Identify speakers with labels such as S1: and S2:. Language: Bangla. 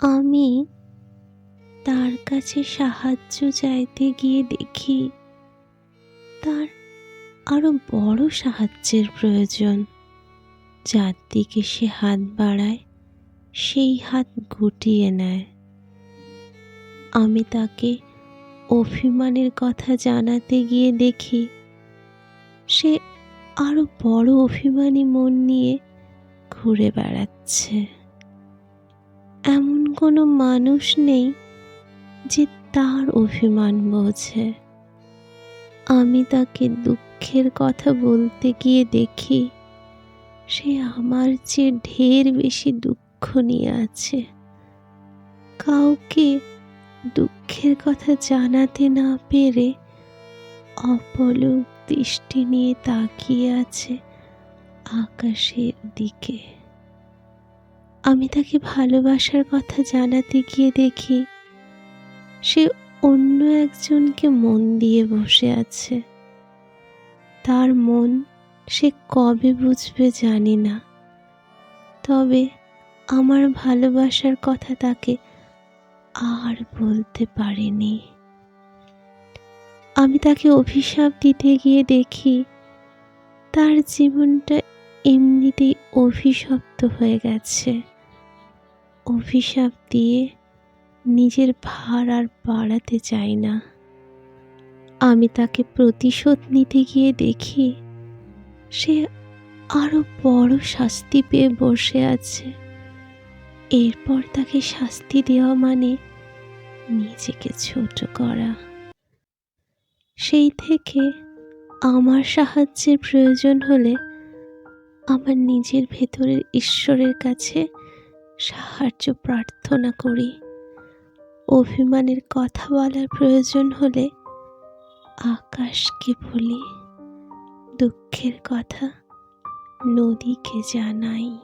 S1: আমি তার কাছে সাহায্য চাইতে গিয়ে দেখি তার আরও বড় সাহায্যের প্রয়োজন। যার দিকে সে হাত বাড়ায়, সেই হাত গুটিয়ে নেয়। আমি তাকে অভিমানের কথা জানাতে গিয়ে দেখি, সে আরও বড় অভিমানী মন নিয়ে ঘুরে বেড়াচ্ছে। এমন কোনো মানুষ নেই যে তার অভিমান বোঝে। আমি তাকে দুঃখের কথা বলতে গিয়ে দেখি সে আমার চেয়ে ঢের বেশি দুঃখ নিয়ে আছে। কাউকে দুঃখের কথা জানাতে না পেরে অপলক দৃষ্টি নিয়ে তাকিয়ে আছে আকাশের দিকে। আমি তাকে ভালোবাসার কথা জানাতে গিয়ে দেখি সে অন্য একজনকে মন দিয়ে বসে আছে। তার মন সে কবে বুঝবে জানি না। তবে আমার ভালোবাসার কথা তাকে আর বলতে পারিনি। আমি তাকে অভিশাপ দিতে গিয়ে দেখি তার জীবনটা এমনিতেই অভিশপ্ত হয়ে গেছে। অভিশাপ দিয়ে নিজের ভার আর বাড়াতে চাই না। আমি তাকে প্রতিশোধ নিতে গিয়ে দেখি সে আরও বড় শাস্তি পেয়ে বসে আছে। এরপর তাকে শাস্তি দেওয়া মানে নিজেকে ছোট করা। সেই থেকে আমার সাহায্যের প্রয়োজন হলে আমার নিজের ভেতরের ঈশ্বরের কাছে সাহায্য প্রার্থনা করি। অভিমানের কথা বলার প্রয়োজন হলে আকাশকে বলি, দুঃখের কথা নদীকে জানাই।